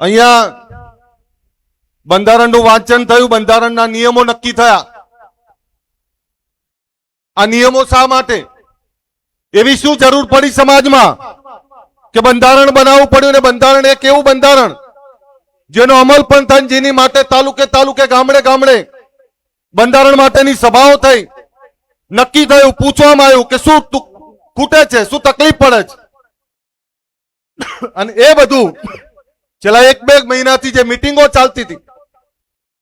અહીંયા બંધારણનું વાંચન થયું, બંધારણના નિયમો નક્કી થયા. આ નિયમો શા માટે? એવી શું જરૂર પડી સમાજમાં કે બંધારણ બનાવવું પડ્યું ને બંધારણ એક એવું બંધારણ જેનો અમલ પણ થાય જેની માટે તાલુકે તાલુકે, ગામડે ગામડે બંધારણ માટેની સભાઓ થઈ. નક્કી થયું, પૂછવામાં આવ્યું કે શું ખૂટે છે, શું તકલીફ પડે છે. અને એ બધું છેલ્લા એક બે મહિનાથી જે મિટિંગો ચાલતી હતી,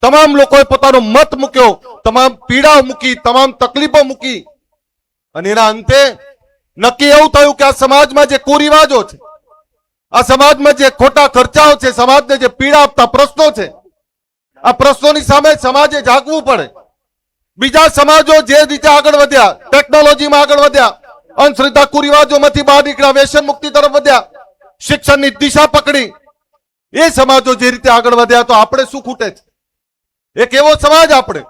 તમામ લોકોએ પોતાનો મત મૂક્યો, તમામ પીડા મૂકી, તમામ તકલીફો મૂકી. અને એના અંતે નક્કી એવું થયું કે આ સમાજમાં જે કુરિવાજો છે, આ સમાજમાં જે ખોટા ખર્ચાઓ છે, સમાજને જે પીડા આપતા પ્રશ્નો છે, આ પ્રશ્નોની સામે સમાજે જાગવું પડે. બીજા સમાજો જે રીતે આગળ વધ્યા, ટેકનોલોજીમાં આગળ વધ્યા, અંધશ્રદ્ધા કુરિવાજોમાંથી બહાર નીકળ્યા, વ્યસન મુક્તિ તરફ વધ્યા, શિક્ષણની દિશા પકડી એ સમાજો જે રીતે આગળ વધ્યા તો આપણે શું ખૂટે છે? એક એવો સમાજ આપણે,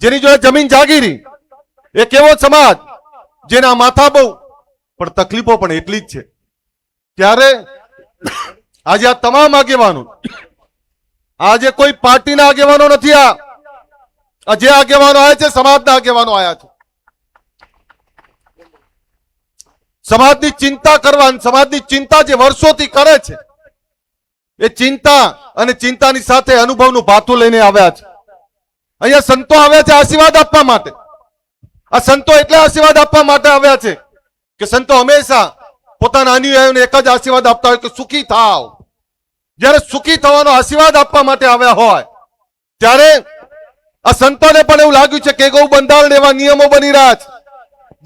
જેની જોડે જમીન જાગીરી એક એવો સમાજ, જેના માથા બહુ, પણ તકલીફો પણ એટલી જ છે. ત્યારે આજે આ તમામ આગેવાનો, આજે કોઈ પાર્ટીના આગેવાનો નથી આ. જે આગેવાનો આવ્યા છે, સમાજના આગેવાનો આવ્યા છે. સમાજની ચિંતા કરવા સમાજની ચિંતા જે વર્ષોથી કરે છે એ ચિંતા અને ચિંતાની સાથે અનુભવનું ભાથું લઈને આવ્યા છે. અહીંયા સંતો આવ્યા છે આશીર્વાદ આપવા માટે. આ સંતો એટલે આશીર્વાદ આપવા માટે આવ્યા છે કે સંતો હંમેશા પોતાના અનુયાયીઓને એક જ આશીર્વાદ આપતા હોય કે સુખી થાવ. જ્યારે સુખી થવાનો આશીર્વાદ આપવા માટે આવ્યા હોય, ત્યારે આ સંતોને પણ એવું લાગ્યું છે કે ગૌ બંધારણ એવા નિયમો બની રહ્યા છે.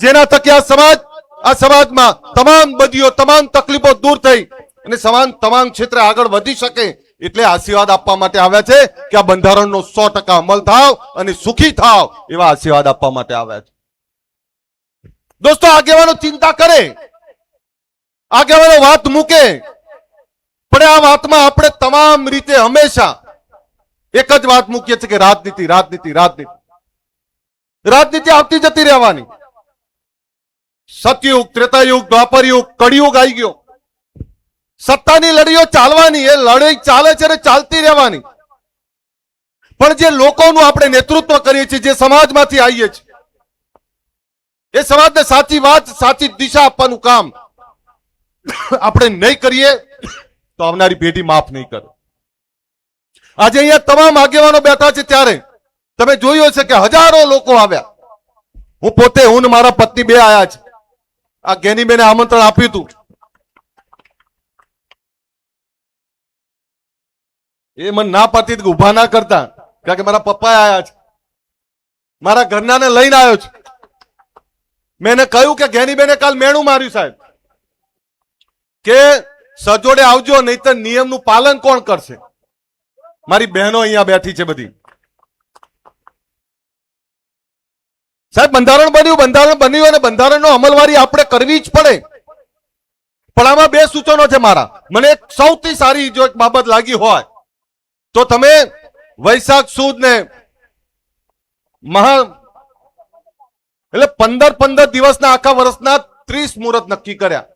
જેના થકી આ સમાજ, આ સમાજમાં તમામ બદીઓ, તમામ તકલીફો દૂર થઈ અને સમાન તમામ ક્ષેત્રે આગળ વધી શકે એટલે આશીર્વાદ આપવા માટે આવ્યા છે કે આ બંધારણનો સો ટકા અમલ થાવ અને સુખી થાવ એવા આશીર્વાદ આપવા માટે આવ્યા છે. દોસ્તો, આગેવાનો ચિંતા કરે. આગેવાનો વાત મૂકે. પણ આ વાતમાં આપણે તમામ રીતે હંમેશા એક જ વાત મૂકીએ છીએ કે રાજનીતિ રાજનીતિ રાજનીતિ. રાજનીતિ આવતી જતી રહેવાની. સતયુગ, ત્રેતાયુગ, દ્વાપરયુગ, કળિયુગ આવી ગયો. સત્તાની લડીઓ ચાલવાની, એ લડાઈ ચાલે છે ને ચાલતી રહેવાની. પણ જે લોકોનું આપણે નેતૃત્વ કરીએ છીએ, જે સમાજમાંથી આવીએ છીએ, એ સમાજને સાચી વાત, સાચી દિશા આપવાનું કામ આપણે નહીં કરીએ, તો આવનારી પેઢી માફ નહીં કરે. આજે અહીંયા તમામ આગેવાનો બેઠા છે ત્યારે, તમે જોયું હશે કે હજારો લોકો આવ્યા. હું પોતે, હું મારા પત્ની બે આયા છે. આ ગેનીબેને આમંત્રણ આપ્યું હતું. એ મને ના પાતી ઊભા ના કરતા. કારણ કે મારા પપ્પા આવ્યા છે. મારા ઘરનાને લઈને આવ્યો છે. મેં એને કહ્યું કે ઘેનીબેને કાલ મેણું માર્યું સાહેબ. કે સજોડે આવજો, નહીતર નિયમનું પાલન કોણ કરશે? મારી બહેનો અહીંયા બેઠી છે બધી. સાહેબ, બંધારણ બન્યું બંધારણ બન્યું અને બંધારણનો અમલવારી આપણે કરવી જ પડે. પણ આમાં બે સૂચનો છે મારા. મને સૌથી સારી જો એક બાબત લાગી હોય. તો તમે વૈશાખ સુદ ને મહા એટલે પંદર પંદર દિવસના આખા વર્ષના ત્રીસ મુહૂર્ત નક્કી કર્યા.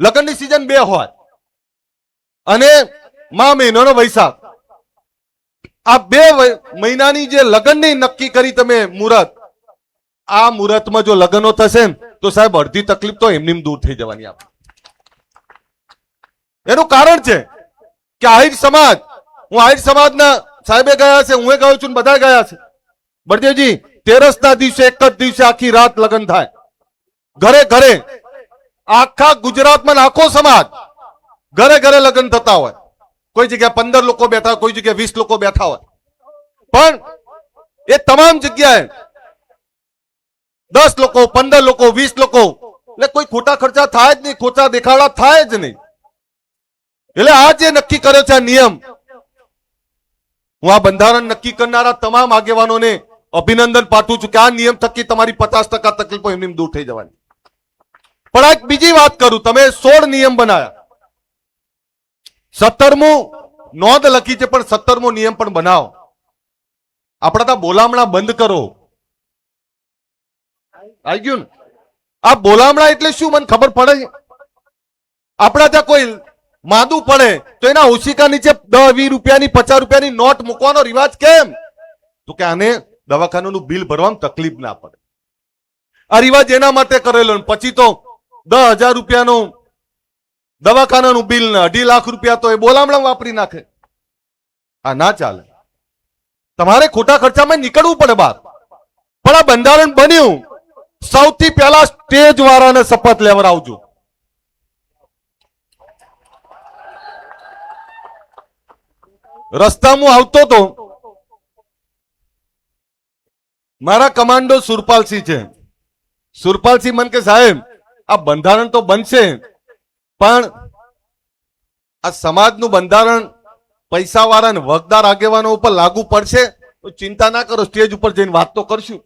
લગ્નની સિઝન બે હોય. અને મા મહિનાનો વૈશાખ. આ બે મહિનાની જે લગ્નની નક્કી કરી તમે મુહૂર્ત, આ મુહૂર્તમાં જો લગ્નો થશે તો સાહેબ અડધી તકલીફ તો એમની દૂર થઈ જવાની આપણે એનું કારણ છે કે આહિર સમાજ હું આહિર સમાજના સાહેબે ગયા છે હું ગયો છું બધા ગયા છે. બળદેવજી તેરસના દિવસે એક જ દિવસે આખી રાત લગ્ન થાય. ઘરે ઘરે આખા ગુજરાતમાં આખો સમાજ ઘરે ઘરે લગ્ન થતા હોય. કોઈ જગ્યાએ પંદર લોકો બેઠા હોય, કોઈ જગ્યાએ વીસ લોકો બેઠા હોય. પણ એ તમામ જગ્યાએ દસ લોકો પંદર લોકો વીસ લોકો એટલે કોઈ ખોટા ખર્ચા થાય જ નહીં ખોટા દેખાડા થાય જ નહીં. એટલે આ જે નક્કી કર્યો છે આ નિયમ હું આ બંધારણ નક્કી કરનારા તમામ આગેવાનોને અભિનંદન પાઠવું છું કે આ નિયમ થકી તમારી પચાસ ટકા તકલીફો એમની દૂર થઈ જવાની. પણ આ બીજી વાત કરું, તમે સોળ નિયમ બનાવ્યા સત્તરમું નોંધ લખી છે, પણ સત્તરમો નિયમ પણ બનાવો. આપણા ત્યાં બોલામણા બંધ કરો. આવી ગયું આ બોલામણા એટલે શું, મને ખબર પડે આપણા ત્યાં કોઈ માદું પડે તો એના ઓશિકા નીચે દસ, વીસ રૂપિયાની, પચાસ રૂપિયાની નોટ મૂકવાનો રિવાજ કેમ? તો કે આને દવાખાનાનું બિલ ભરવામાં તકલીફ ના પડે. આ રિવાજ એના માટે કરેલો પછી તો દસ હજાર રૂપિયાનું દવાખાનાનું બિલ ને અઢી લાખ રૂપિયા તો એ બોલામણા વાપરી નાખે. આ ના ચાલે. તમારે ખોટા ખર્ચામાં નીકળવું પડે બહાર પણ આ બંધારણ બન્યું. સૌથી પહેલા સ્ટેજ વાળાને શપથ લેવડાવજો. રસ્તામાં આવતો તો મારા કમાન્ડો સુરપાલસિંહ છે. સુરપાલસિંહ મન કે, સાહેબ, આ બંધારણ તો બનશે, પણ આ સમાજનું બંધારણ પૈસા વાળા ને વગદાર આગેવાનો ઉપર લાગુ પડશે? તો ચિંતા ના કરો, સ્ટેજ ઉપર જઈને વાત તો કરશું.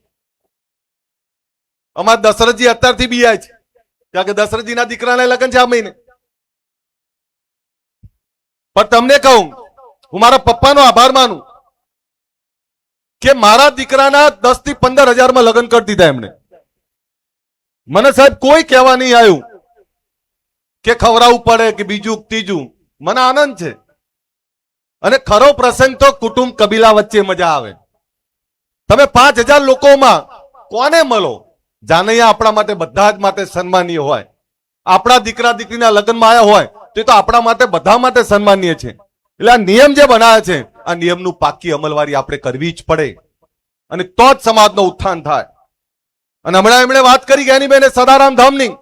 અમારા દશરથજી અત્યારથી બી છે. કારણ કે દશરથજીના દીકરાને લગ્ન છે આ મહિને. પણ તમને કહું હું મારા પપ્પાનો આભાર માનું કે મારા દીકરાના દસથી પંદર હજારમાં લગ્ન કરી દીધા એમણે. મને સાહેબ કોઈ કહેવા નહીં આવ્યું કે ખવડાવવું પડે કે બીજું ત્રીજું. મને આનંદ છે. અને ખરો પ્રસંગ તો કુટુંબ કબીલા વચ્ચે મજા આવે. તમે પાંચ હજાર લોકોમાં કોને મળો? જાનૈયા આપણા માટે બધા જ માટે સન્માનીય હોય. આપણા દીકરા દીકરીના લગ્નમાં આવ્યા હોય તો તો આપણા માટે બધા માટે સન્માનીય છે. એટલે આ નિયમ જે બનાવે છે, આ નિયમનું પાકી અમલવારી આપણે કરવી જ પડે. અને તો જ સમાજનો ઉત્થાન થાય. અને હમણાં એમણે વાત કરી ગયા બેને સદારામ ધામની,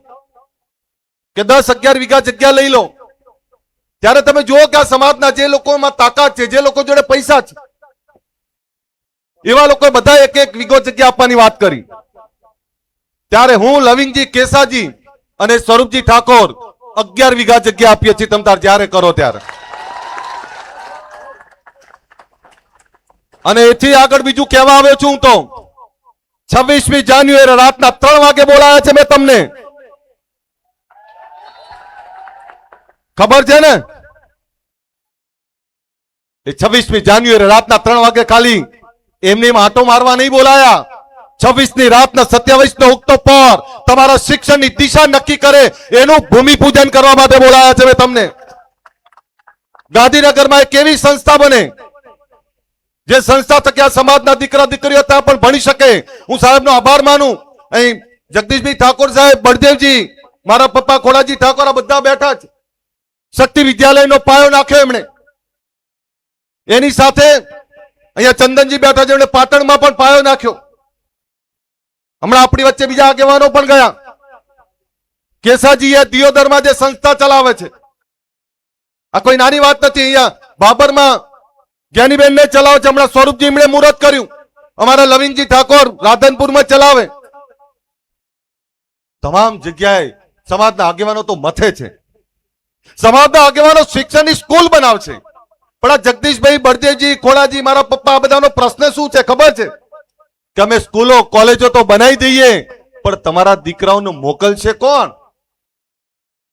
કે દસ અગિયાર વીઘા જગ્યા લઈ લો. ત્યારે તમે જુઓ કે આ સમાજના જે લોકોમાં તાકાત છે, જે લોકો જોડે પૈસા છે, એવા લોકો બધા એક એક વીઘો જગ્યા આપવાની વાત કરી. ત્યારે હું લવિંગજી કેસાજી અને સ્વરૂપજી ઠાકોર અગિયાર વીઘા જગ્યા આપીએ છીએ તમ તાર જ્યારે કરો ત્યારે. અને એથી આગળ બીજું કહેવા આવ્યો છું તો. છવ્વીસમી જાન્યુઆરી રાતના ત્રણ વાગે બોલાયા છે મેં તમને. ખબર છે ને? એ છવ્વીસમી જાન્યુઆરી રાતના ત્રણ વાગે ખાલી એમની આટો મારવા નહીં બોલાયા. છવ્વીસની રાતના સત્યાવીસ નો પર તમારા શિક્ષણની દિશા નક્કી કરે એનું ભૂમિપૂજન કરવા માટે બોલાયા છે મેં તમને. ગાંધીનગરમાં કેવી સંસ્થા બને જે સંસ્થા થકી આ સમાજના દીકરા દીકરીઓ ત્યાં પણ ભણી શકે. હું સાહેબનો આભાર માનું. અહીં જગદીશભાઈ ઠાકોર સાહેબ, બળદેવજી, મારા પપ્પા ખોડાજી ઠાકોર આ બધા બેઠા છે. શક્તિ વિદ્યાલયનો પાયો નાખ્યો એમણે. એની સાથે અહીંયા ચંદનજી બેઠા છે, એમણે પાટણમાં પણ પાયો નાખ્યો. હમણાં આપણી વચ્ચે બીજા આગેવાનો પણ ગયા. કેસાજીએ દિયોદરમાં જે સંસ્થા ચલાવે છે. આ કોઈ નાની વાત નથી, અહીંયા બાબરમાં જ્ઞાનીબેન ને ચલાવે છે હમણાં સ્વરૂપજી એમણે મુહૂર્ત કર્યું. અમારા લવિંગજી ઠાકોર રાધનપુરમાં ચલાવે. તમામ જગ્યાએ સમાજના આગેવાનો તો મથે છે. સમાજના આગેવાનો શિક્ષણની સ્કૂલ બનાવશે. પણ આ જગદીશભાઈ બળદેવજી, ખોડાજી, મારા પપ્પા, આ બધાનો પ્રશ્ન શું છે ખબર છે? કે અમે સ્કૂલો, કોલેજો તો બનાવી દઈએ, પણ તમારા દીકરાઓને મોકલશે કોણ?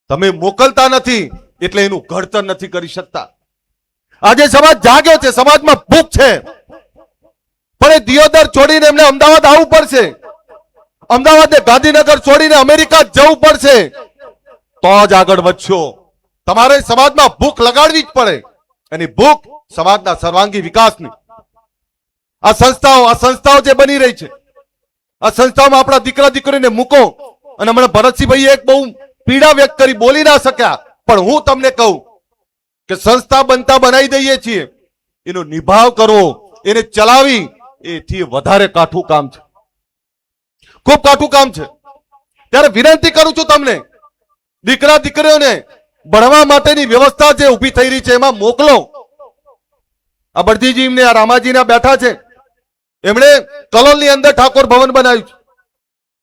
તમે મોકલતા નથી, એટલે એનું ઘડતર નથી કરી શકતા. આજે સમાજ જાગ્યો છે, સમાજમાં ભૂખ છે. પણ એ દિયોદર છોડીને એમને અમદાવાદ આવવું પડશે. અમદાવાદ ને ગાંધીનગર છોડીને અમેરિકા જવું પડશે. તો જ આગળ વધશો. તમારે સમાજમાં ભૂખ લગાડવી જ પડે. એની ભૂખ સમાજના સર્વાંગી વિકાસની. આ સંસ્થાઓ આ સંસ્થાઓ જે બની રહી છે, આ સંસ્થાઓમાં આપણા દીકરા દીકરીને મૂકો. અને હમણાં ભરતસિંહભાઈએ એક બહુ પીડા વ્યક્ત કરી, બોલી ના શક્યા. પણ હું તમને કહું કે સંસ્થા બનતા બનાવી દઈએ છીએ. એનો નિભાવ કરવો એને ચલાવી, એથી વધારે કાઠું કામ છે. ખૂબ કાઠું કામ છે. ત્યારે વિનંતી કરું છું તમને, દીકરા, દીકરીઓને, ભણવા માટેની વ્યવસ્થા જે ઊભી થઈ રહી છે, એમાં મોકલો. આ એમને, આ રામાજીના બેઠા છે. એમણે કલોલની અંદર ઠાકોર ભવન બનાવ્યું છે.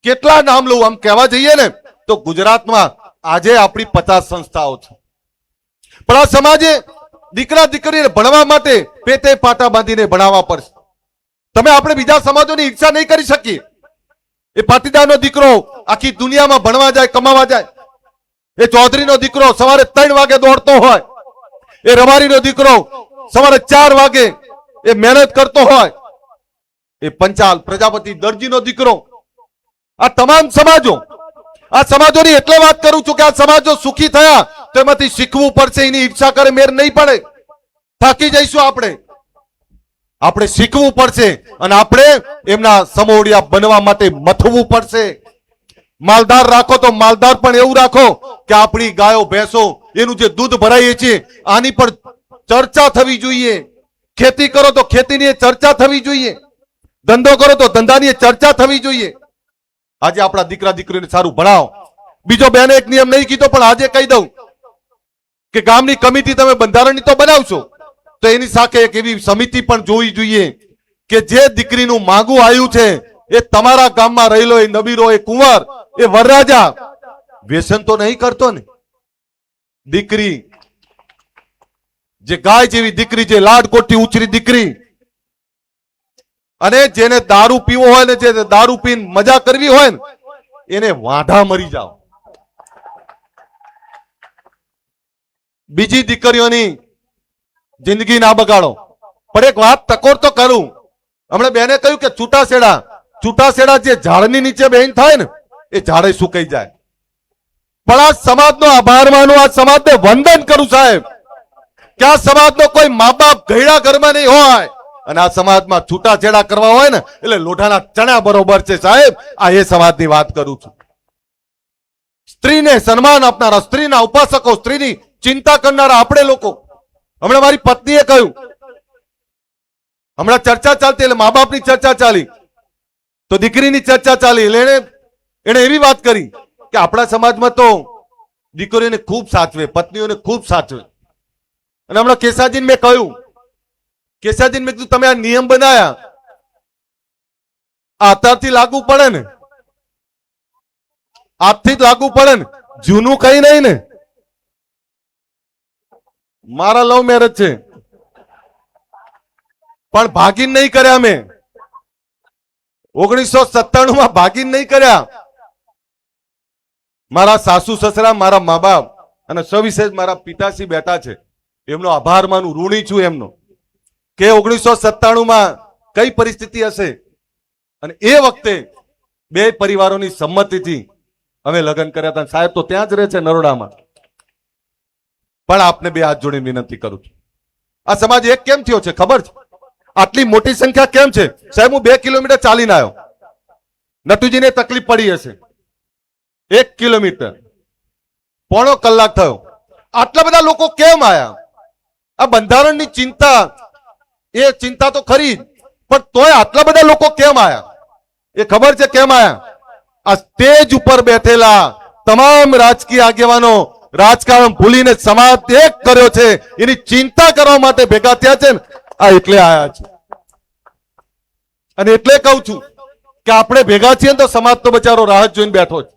કેટલા નામ લઉં, આમ કહેવા જઈએ ને, તો ગુજરાતમાં આજે આપણી પચાસ સંસ્થાઓ છે. પણ આ સમાજે દીકરા દીકરીને ભણવા માટે પેટે પાટા બાંધીને ભણાવવા પડશે. તમે આપણે બીજા સમાજોની ઈચ્છા નહીં કરી શકીએ. એ પાટીદારનો દીકરો આખી દુનિયામાં ભણવા જાય, કમાવા જાય. એ ચૌધરીનો દીકરો સવારે ત્રણ વાગે દોડતો હોય. એ રવારીનો દીકરો સવારે ચાર વાગે એ મહેનત કરતો હોય. એ પંચાલ પ્રજાપતિ દરજીનો દીકરો. આ તમામ સમાજો, આ સમાજોની એટલે વાત કરું છું કે આ સમાજો સુખી થયા તો એમાંથી શીખવું પડશે, એની ઈચ્છા કરે, મેર નહીં પડે. થાકી જઈશું આપણે. આપણે શીખવું પડશે અને આપણે એમના સમોડિયા બનવા માટે મથવું પડશે. માલદાર રાખો તો માલદાર પણ એવું રાખો કે આપણી ગાયો, ભેંસો, એનું જે દૂધ ભરાઈએ છીએ, આની પણ ચર્ચા થવી જોઈએ. ખેતી કરો તો ખેતીની ચર્ચા થવી જોઈએ. ધંધો કરો તો ધંધાની ચર્ચા થવી જોઈએ. આજે આપણા દીકરા દીકરીને સારું ભણાવો. બીજો બેને એક નિયમ નહીં કીધો, પણ આજે કહી દઉં. કે ગામની કમિટી તમે બંધારણની તો બનાવશો. તો એની સાથે એક એવી સમિતિ પણ જોવી જોઈએ કે જે દીકરીનું માગું આવ્યું છે, એ તમારા ગામમાં રહેલો એ નબીરો, એ કુંવર, એ વરરાજા, વ્યસન તો નહીં કરતો ને. દીકરી, જે ગાય જેવી દીકરી છે લાડકોટથી ઉછરી દીકરી, અને જેને દારૂ પીવો હોય ને જે દારૂ પીને મજા કરવી હોય ને, એને વાંધા મરી જાઓ. બીજી દીકરીઓની જિંદગી ના બગાડો. પણ એક વાત ટકોર તો કરું. હમણાં બેને કહ્યું કે છૂટાછેડા છૂટાછેડા જે ઝાડની નીચે બેન થાય ને, એ ઝાડે સુકાઈ જાય. પણ આ સમાજનો આભાર માનું, આ સમાજને વંદન કરું સાહેબ. કે આ સમાજનો કોઈ મા બાપ ગયડા ઘરમાં નહીં હોય. અને આ સમાજમાં છૂટાછેડા કરવા હોય ને, એટલે લોઢાના ચણા બરોબર છે સાહેબ. આ એ સમાજની વાત કરું છું. સ્ત્રીને સન્માન આપનારા, સ્ત્રીના ઉપાસકો, સ્ત્રીની ચિંતા કરનારા આપણે લોકો. હમણાં મારી પત્નીએ કહ્યું. હમણાં ચર્ચા ચાલતી એટલે મા બાપની ચર્ચા ચાલી. તો દીકરીની ચર્ચા ચાલી એટલે એણે એણે એવી વાત કરી કે આપણા સમાજમાં તો દીકરીઓને ખૂબ સાચવે, પત્નીઓને ખૂબ સાચવે. અને હમણાં કેસાજીને મેં કહ્યું. કેસાજીને મેં કીધું, તમે આ નિયમ બનાયા. આ અત્યારથી લાગુ પડે ને. આજથી જ લાગુ પડે ને. જૂનું કઈ નહીં ને. મારા લવ મેરેજ છે. પણ ભાગીન નહીં કર્યા મેં. ઓગણીસો સત્તાણું માં ભાગીન નહીં કર્યા. મારા સાસુ સસરા, મારા મા બાપ અને સવિશેષ મારા પિતાશ્રી બેઠા છે. એમનો આભાર માનું, ઋણી છું એમનો. કે ઓગણીસો સત્તાણું માં કઈ પરિસ્થિતિ હશે? અને એ વખતે બે પરિવારોની સંમતિથી અમે લગ્ન કર્યા હતા. સાહેબ તો ત્યાં જ રહે છે નરોડામાં. પણ આપને બે હાથ જોડીને વિનંતી કરું છું. આ સમાજ એક કેમ થયો છે, ખબર છે? આટલી મોટી સંખ્યા કેમ છે? સાહેબ, હું બે કિલોમીટર ચાલીને આવ્યો. નટુજીને તકલીફ પડી હશે. એક કિલોમીટર. પોણો કલાક થયો. આટલા બધા લોકો કેમ આયા? આ બંધારણની ચિંતા. એ ચિંતા તો ખરી પણ તોય આટલા બધા લોકો કેમ આયા? એ ખબર છે કેમ આયા? આ સ્ટેજ ઉપર બેઠેલા તમામ રાજકીય આગેવાનો રાજકારણ ભૂલીને સમાજ એક કર્યો છે, એની ચિંતા કરવા માટે ભેગા થયા છે આ એટલે આયા છે. અને એટલે કહું છું કે આપણે ભેગા છીએ તો સમાજ તો બચારો રાહત જોઈને બેઠો છે.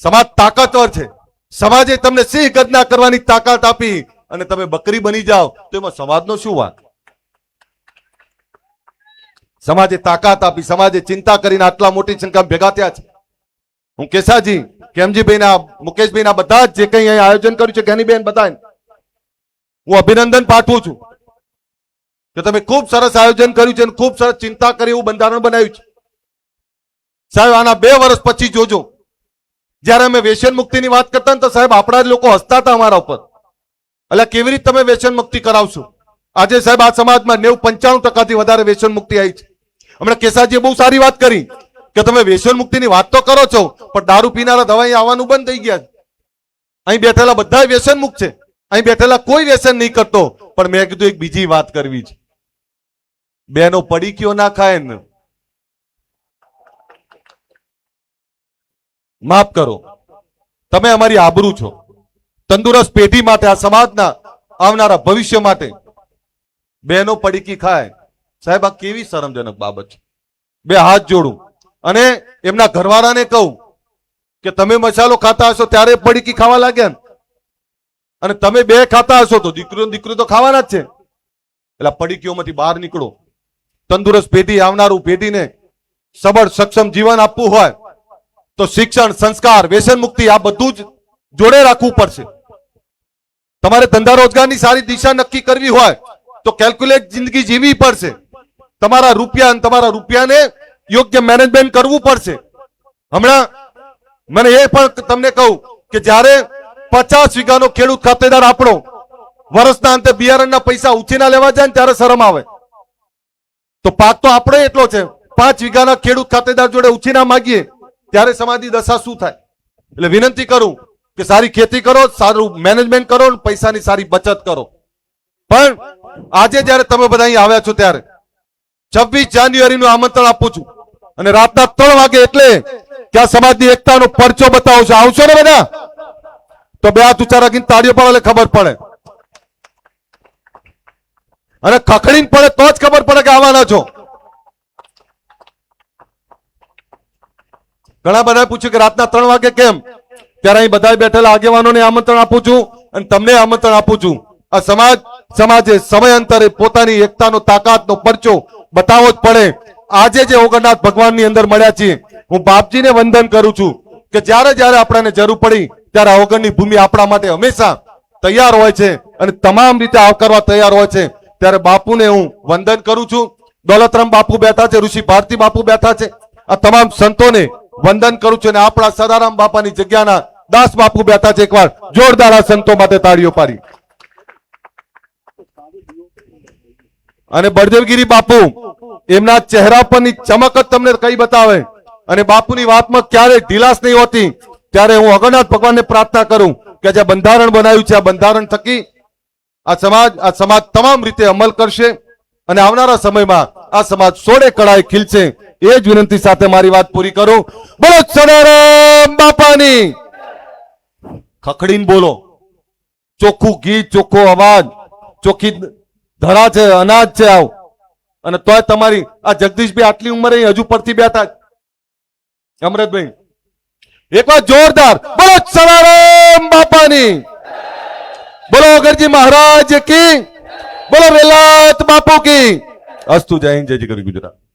સમાજ તાકાતવર છે. સમાજે તમને સિંહ ગર્જના કરવાની તાકાત આપી અને તમે બકરી બની જાઓ, તો એમાં સમાજનો શું વાંક? સમાજે તાકાત આપી, સમાજે ચિંતા કરીને આટલા મોટી સંખ્યામાં ભેગા થયા છે. હું કેસાજી, કેમજીભાઈના, મુકેશભાઈના બધા જ કંઈ અહીં આયોજન કર્યું છે જ્ઞાનીબેન બધા હું અભિનંદન પાઠવું છું કે તમે ખૂબ સરસ આયોજન કર્યું છે અને ખૂબ સરસ ચિંતા કરી એવું બંધારણ બનાવ્યું છે. સાહેબ, આના બે વર્ષ પછી જોજો. જ્યારે અમે વ્યસન મુક્તિની વાત કરતા ને તો સાહેબ, આપણા જ લોકો હસતા હતા અમારા ઉપર. એટલે કેવી રીતે તમે વ્યસન મુક્તિ કરાવશો? આજે સાહેબ, આ સમાજમાં નેવું પંચાણું ટકાથી વધારે વ્યસન મુક્તિ આવી છે. હમણાં કેસાજીએ બહુ સારી વાત કરી. કે તમે વ્યસન મુક્તિની વાત તો કરો છો, પણ દારૂ પીનારા દવાઈ આવવાનું બંધ થઈ ગયા અહીં બેઠેલા બધા વ્યસન મુક્ત છે. અહીં બેઠેલા કોઈ વ્યસન નહીં કરતો, પણ મેં કીધું એક બીજી વાત કરવી છે. બેનો પડીકીઓ ના ખાય ને? માફ કરો. તમે અમારી આબરૂ છો. તંદુરસ્ત પેઢી માટે, આ સમાજના આવનારા ભવિષ્ય માટે બહેનો પડીકી ખાય. સાહેબ, આ કેવી શરમજનક બાબત છે. બે હાથ જોડું. અને એમના ઘરવાળાને કહું કે તમે મસાલો ખાતા હશો ત્યારે પડીકી ખાવા લાગ્યા અને તમે બે ખાતા હશો તો દીકરીઓ દીકરી તો ખાવાના જ છે. એટલે પડીકીઓમાંથી બહાર નીકળો. તંદુરસ્ત પેઢી આવનારું પેઢીને સબળ, સક્ષમ જીવન આપવું હોય તો શિક્ષણ, સંસ્કાર, વ્યસન મુક્તિ આ બધું જ જોડે રાખવું પડશે. તમારે ધંધા રોજગારની સારી દિશા નક્કી કરવી હોય તો કેલ્ક્યુલેટ જિંદગી જીવવી પડશે. તમારા રૂપિયા તમારા રૂપિયાને યોગ્ય મેનેજમેન્ટ કરવું પડશે. હમણાં મને એ પણ તમને કહું કે જ્યારે પચાસ વીઘાનો ખેડૂત ખાતેદાર આપણો વર્ષના અંતે બિયારણના પૈસા ઉછીના લેવા જાય ને ત્યારે શરમ આવે. તો પાક તો આપણે એટલો છે. પાંચ વીઘાના ખેડૂત ખાતેદાર જોડે ઉછીના માગીએ ત્યારે સમાજની દશા શું થાય? એટલે વિનંતી કરું કે સારી ખેતી કરો, સારું મેનેજમેન્ટ કરો પૈસાની સારી બચત કરો. પણ આજે જ્યારે તમે બધા અહીં આવ્યા છો ત્યારે છવ્વીસ જાન્યુઆરી નું આમંત્રણ આપું છું. અને રાતના ત્રણ વાગે એટલે કે આ સમાજની એકતાનો પરચો બતાવો છો. આવશો ને બધા? તો બે હાથ ઉચારા રાખીને તાળીઓ પડે ખબર પડે. અને ખખડીને પડે તો જ ખબર પડે કે આવવાના છો. ઘણા બધા પૂછ્યું કે રાતના ત્રણ વાગે કેમ? ત્યારે અહીં બધા બેઠેલા આગેવાનોને આમંત્રણ આપું છું અને તમને આમંત્રણ આપું છું. આ સમાજ, સમાજે સમયાંતરે પોતાની એકતાનો, તાકાતનો પરચો બતાવવો જ પડે. આજે જે ઓગણનાથ ભગવાનની અંદર મળ્યા છીએ, હું બાપજીને વંદન કરું છું કે જ્યારે જ્યારે આપણને જરૂર પડી, ત્યારે ઓગણની ભૂમિ આપણા માટે હંમેશા તૈયાર હોય છે અને તમામ રીતે આવકારવા તૈયાર હોય છે. ત્યારે બાપુને હું વંદન કરું છું. દોલતરામ બાપુ બેઠા છે, ઋષિ ભારતી બાપુ બેઠા છે. આ તમામ સંતોને વંદન કરું છું અને આપણા સદારામ બાપાની જગ્યાના દાસ બાપુ બેઠા છે એકવાર. જોરદાર આ સંતો માટે તાળીઓ પાડી. અને બળદેવગીરી બાપુ એમના ચહેરા પરની ચમક જ તમને કઈ બતાવે? અને બાપુની વાતમાં ક્યારે ઢીલાસ નહીં હોતી, ત્યારે હું અગરનાથ ભગવાનને પ્રાર્થના કરું કે જે બંધારણ બનાવ્યું છે, આ બંધારણ થકી આ સમાજ આ સમાજ તમામ રીતે અમલ કરશે અને આવનારા સમયમાં આ સમાજ સોળે કળાએ ખીલશે. એ જ વિનંતી સાથે મારી વાત પૂરી કરું. બોલો સદારામ બાપાની. ખખડીને બોલો. ચોખ્ખું ગીત, ચોખ્ખો અવાજ, ચોખ્ખી ધરા છે, અનાજ છે આવ. અને તોય તમારી આ જગદીશભાઈ આટલી ઉંમરે હજુ પરથી બેઠા અમરતભાઈ એક વાર જોરદાર, બોલો સદારામ બાપાની. બોલો અગરજી મહારાજ કી. બોલો વેલાત બાપુ કી. અસ્તુ જય હિન્દ, જય જય ગુજરાત.